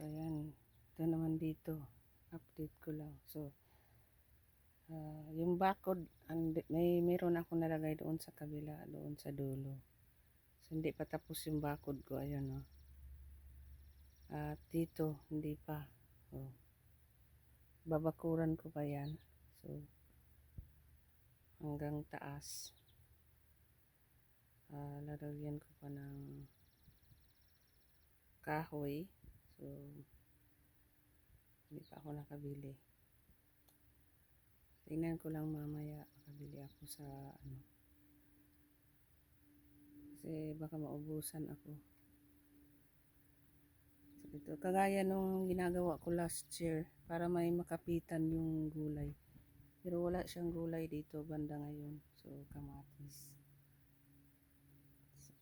ayan. Ito naman dito. Update ko lang. So, ah, yung ang, may meron ako nalagay doon sa kabila, doon sa dulo. So, hindi pa tapos yung bakod ko. Ayan, oh. At dito, hindi pa. Oh. Babakuran ko pa yan. So, hanggang taas. Ah, lalagyan ko pa ng kahoy. So, hindi pa ako nakabili. Tingnan ko lang mamaya makabili ako sa ano. Kasi baka maubusan ako. So, ito, kagaya nung ginagawa ko last year para may makapitan yung gulay. Pero wala siyang gulay dito banda ngayon. So, kamatis. So,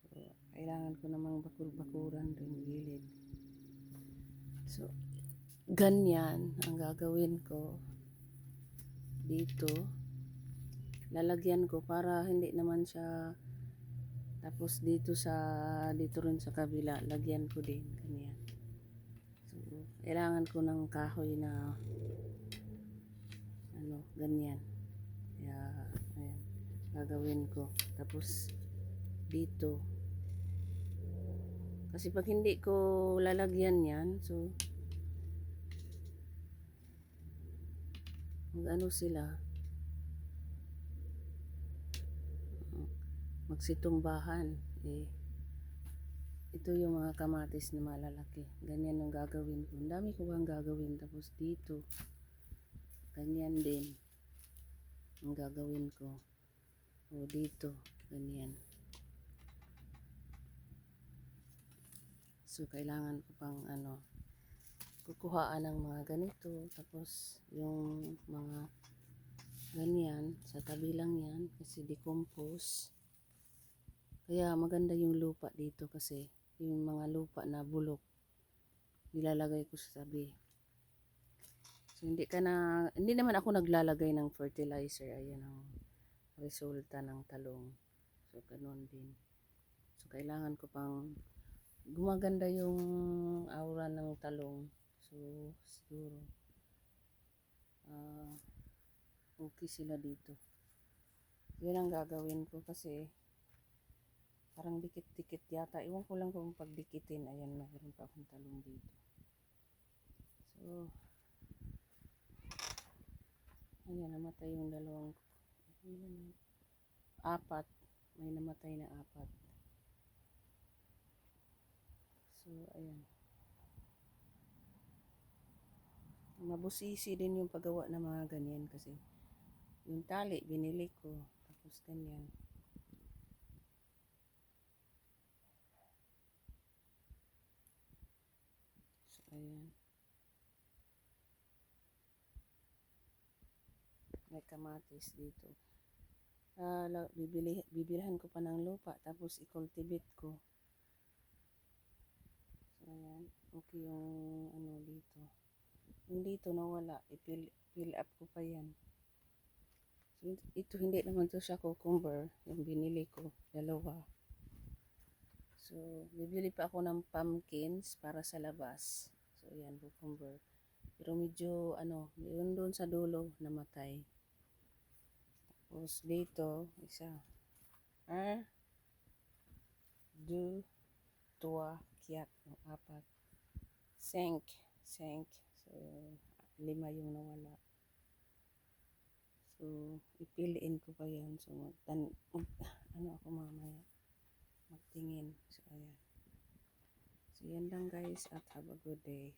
kailangan ko namang bakur-bakuran rin gilid. So, ganyan ang gagawin ko dito. Lalagyan ko para hindi naman siya tapos dito sa dito rin sa kabila lagyan ko din ganyan. So, kailangan ko ng kahoy na ano, ganyan. Kaya, ayan, gagawin ko. Tapos, dito. Kasi pag hindi ko lalagyan yan, so, mag ano sila, magsitumbahan. Eh, ito yung mga kamatis na malalaki. Ganyan ang gagawin ko. Ang dami ko bang gagawin. Tapos dito, ganyan din ang gagawin ko. O dito, ganyan. So, kailangan ko pang ano, kukuhaan ng mga ganito. Tapos, yung mga ganyan, sa tabi lang yan, kasi decompose. Kaya maganda yung lupa dito kasi yung mga lupa na bulok, nilalagay ko sa tabi. So, hindi ka na, hindi naman ako naglalagay ng fertilizer. Ayan ang resulta ng talong. So, ganun din. So, kailangan ko pang gumaganda yung aura ng talong. So, siguro, ah, okay sila dito. Yun ang gagawin ko kasi parang dikit-dikit yata. Iwan ko lang kung pagdikitin. Ayan, mayroon pa akong talong dito. So, ayan, namatay yung dalawang apat. May namatay na apat. So, ayan. Mabusisi din yung paggawa ng mga ganyan kasi yung tali, binili ko. Tapos ganyan. So, ayan. May kamatis dito. Ah, la- bibili, bibilhan ko pa ng lupa tapos i-cultivate ko. Okay yung ano dito. Yung dito nawala, i-fill fill up ko pa yan. So, ito hindi naman to siya cucumber, yung binili ko, dalawa. So, bibili pa ako ng pumpkins para sa labas. So, yan, cucumber. Pero medyo, ano, yun doon sa dulo, namatay. Tapos dito, isa. Ah, du, tua, kiat, no, apat. Senk, senk. So, lima yung nawala. So, ipiliin ko pa yan. So, magtan mag, ano ako mamaya. Magtingin. So, ayan. So, yan lang guys. At have a good day.